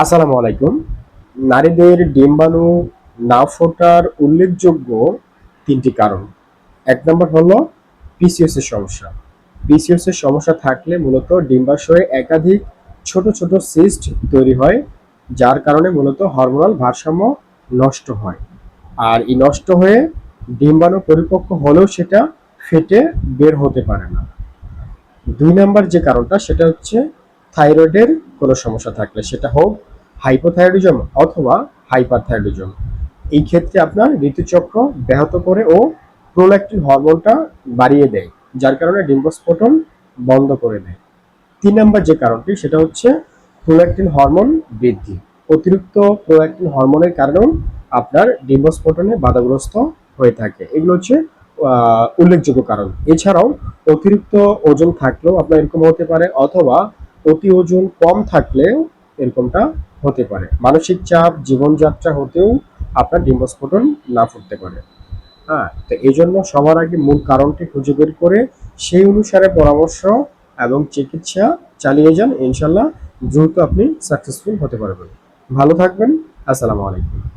আসসালামু আলাইকুম। নারীদের ডিম্বাণু না ফোটার উল্লেখযোগ্য তিনটি কারণ। এক নম্বর হলো পিসিওএস এর সমস্যা। পিসিওএস এর সমস্যা থাকলে মূলত ডিম্বাশয়ে একাধিক ছোট ছোট সিস্ট তৈরি হয়, যার কারণে মূলত হরমোনাল ভারসাম্য নষ্ট হয়। আর এই নষ্ট হয়ে ডিম্বাণু পরিপক্ক হলেও সেটা ফেটে বের হতে পারে না। দুই নাম্বার যে কারণটা, সেটা হচ্ছে থাইরয়েডের কোনো সমস্যা থাকলে সেটা হোক হাইপোথাইরয়েডিজম অথবা হাইপারথাইরয়েডিজম। এই ক্ষেত্রে আপনার ঋতুচক্র ব্যাহত করে ও প্রোল্যাক্টিন হরমোনটা বাড়িয়ে দেয়, যার কারণে ডিম্বস্ফোটন বন্ধ করে দেয়। তিন নাম্বার যে কারণটি, সেটা হচ্ছে প্রোল্যাক্টিন হরমোন বৃদ্ধি। অতিরিক্ত প্রোল্যাক্টিন হরমোনের কারণেও আপনার ডিম্বস্ফোটনে বাধাগ্রস্ত হয়ে থাকে। এগুলো হচ্ছে উল্লেখযোগ্য কারণ। এছাড়াও অতিরিক্ত ওজন থাকলেও আপনার এরকম হতে পারে, অথবা অতি ওজন কম থাকলেও এরকমটা হতে পারে। মানসিক চাপ, জীবনযাত্রা হতেও আপনার ডিম্বস্ফোটন না ফুটতে পারে। হ্যাঁ তো এই জন্য সবার আগে মূল কারণটি খুঁজে বের করে সেই অনুসারে পরামর্শ এবং চিকিৎসা চালিয়ে যান। ইনশাল্লাহ দ্রুত আপনি সাকসেসফুল হতে পারবেন। ভালো থাকবেন। আসসালামু আলাইকুম।